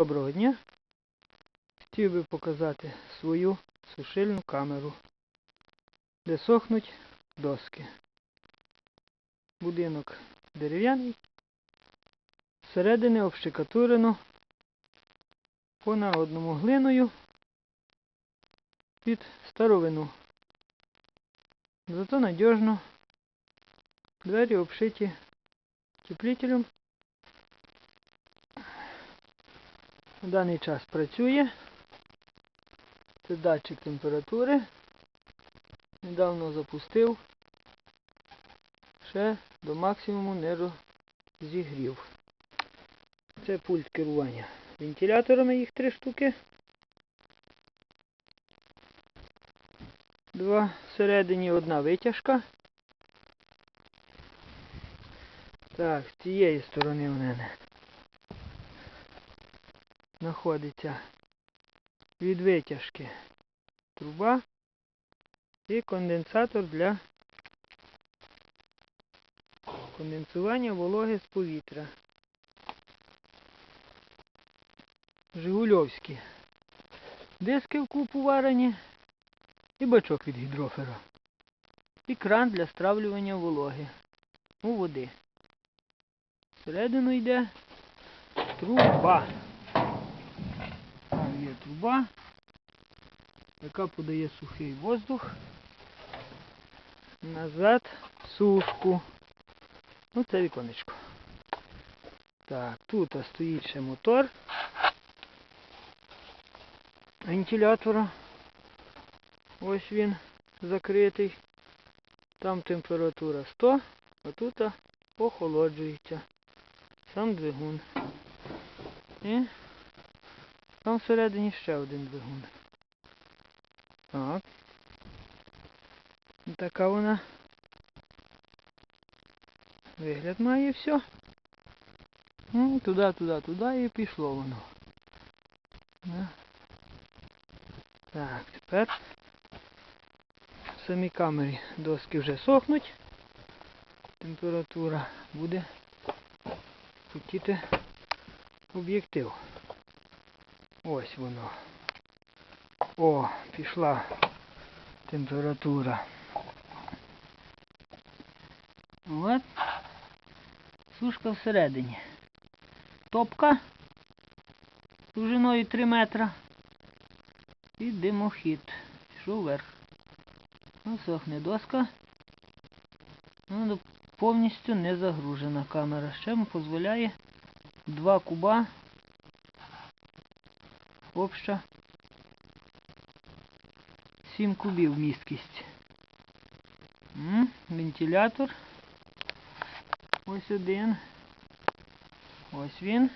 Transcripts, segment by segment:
Доброго дня. Хотів би показати свою сушильну камеру, де сохнуть доски. Будинок дерев'яний, зсередини обшикатурено по на одному глиною під старовину. Зато надіжно. Двері обшиті теплителем. В даний час працює. Це датчик температури. Недавно запустив. Ще до максимуму не розігрів. Це пульт керування вентиляторами, їх три штуки. Два всередині одна витяжка. Так, з цієї сторони в мене знаходиться від витяжки труба і конденсатор для конденсування вологи з повітря. Жигульовські. Диски в купу варені і бачок від гідрофера. І кран для стравлювання вологи у води. Всередину йде труба. Є труба, яка подає сухий воздух назад сушку. Ну це віконечко. Так, тут стоїть ще мотор вентилятора. Ось він закритий. Там температура 100, а тут охолоджується сам двигун. І там всередині ще один двигун. Так. Така вона вигляд має все. Ну, туди, туди, туди і пішло воно. Так, тепер в самій камері доски вже сохнуть. Температура буде хотіти об'єктив. Ось воно. О, пішла температура. От. Сушка всередині. Топка довжиною 3 метра. І димохід. Пішов вверх. Ну, сохне доска. Ну, повністю не загружена камера. Ще дозволяє 2 куба обща 7 кубів місткість. М, Вентилятор. Ось один. Ось він.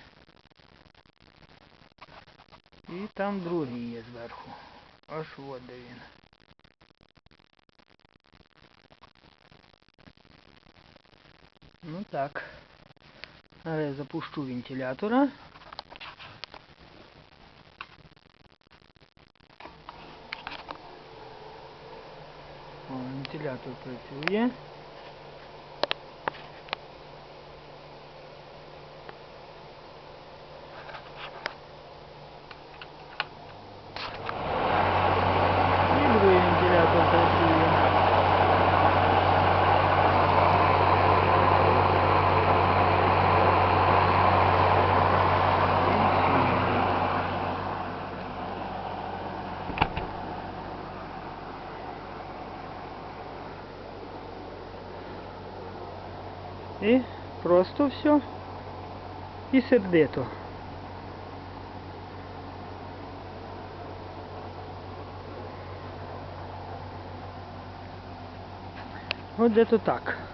І там другий є зверху. Аж от де він. Ну так. Я запущу вентилятора. О, вентилятор працює. І другий вентилятор працює. І просто все. І сердито. От де то так.